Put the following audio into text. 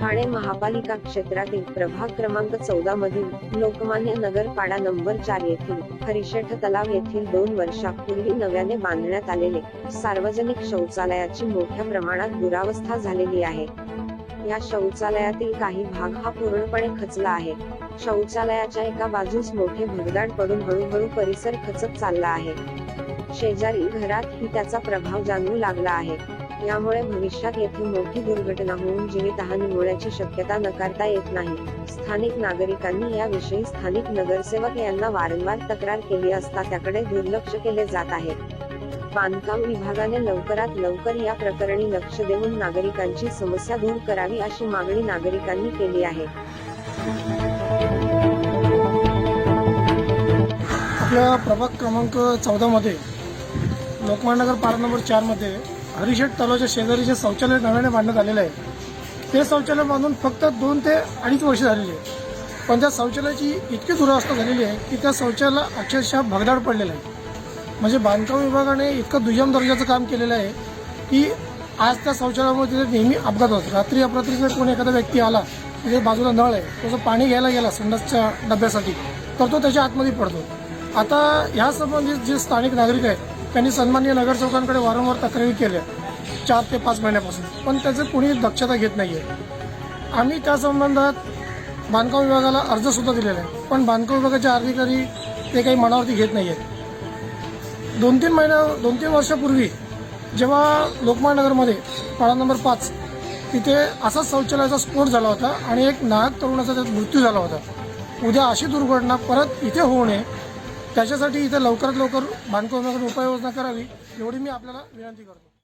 ठाणे महापालिका क्षेत्रातील प्रभाग क्रमांक चौदा मधील लोकमान्य नगर पाडा नंबर चार येथील हरिशेठ तलाव येथील दोन वर्षापूर्वी नव्याने बांधण्यात आलेले सार्वजनिक शौचालयाची मोठ्या प्रमाणात दुरावस्था झालेली आहे. या शौचालयातील काही भाग हा पूर्णपणे खचला आहे. शौचालयाच्या एका बाजूस मोठे भगदाड पडून हळूहळू परिसर खचत चालला आहे. शेजारी घरातही त्याचा प्रभाव जाणवू लागला आहे. यामुळे भविष्यात येथे मोठी दुर्घटना होऊन जीवितहानी होण्याची शक्यता नकारता येत नाही. स्थानिक नागरिकांनी याविषयी स्थानिक नगरसेवक यांना वारंवार तक्रार केली असता त्याकडे दुर्लक्ष केले जात आहे. बांधकाम विभागाने लवकरात लवकर या प्रकरणी लक्ष देऊन नागरिकांची समस्या दूर करावी अशी मागणी नागरिकांनी केली आहे. आपल्या प्रभाग क्रमांक चौदामध्ये लोकमानगर पारा नंबर चारमध्ये हरिशेठ तलावच्या शेजारी जे शौचालय नव्याने बांधण्यात आलेलं आहे. ते शौचालय बांधून फक्त दोन ते अडीच वर्ष झालेली आहे. पण त्या शौचालयाची इतकी दुरावस्था झालेली आहे की त्या शौचालयाला अक्षरशः भगदाड पडलेलं आहे. म्हणजे बांधकाम विभागाने इतकं दुय्यम दर्जाचं काम केलेलं आहे की आज त्या शौचालयामुळे तिथे नेहमी अपघात होतात रात्री अपरात्री जर कोणी एखादा व्यक्ती आला तिथे बाजूला नळ आहे तो जर पाणी घ्यायला गेला संडासच्या डब्यासाठी तर तो त्याच्या आतमध्ये पडतो. आता ह्या संबंधित जे स्थानिक नागरिक आहेत त्यांनी सन्माननीय नगरसेवकांकडे वारंवार तक्रारी केल्या. चार ते पाच महिन्यापासून. पण त्याचं कोणी दक्षता घेत नाही आहे आम्ही त्या संबंधात बांधकाम विभागाला अर्जसुद्धा दिलेला आहे. पण बांधकाम विभागाचे अधिकारी ते काही मनावरती घेत नाही आहेत दोन तीन महिन्या दोन तीन वर्षापूर्वी जेव्हा लोकमान्यनगरमध्ये पाळा नंबर पाच तिथे असाच शौचालयाचा स्फोट झाला होता आणि एक नाहक तरुणाचा त्यात मृत्यू झाला होता. उद्या अशी दुर्घटना परत इथे होऊ नये त्याच्यासाठी इथं लवकरात लवकर बांधकाम उपाययोजना करावी एवढी मी आपल्याला विनंती करतो.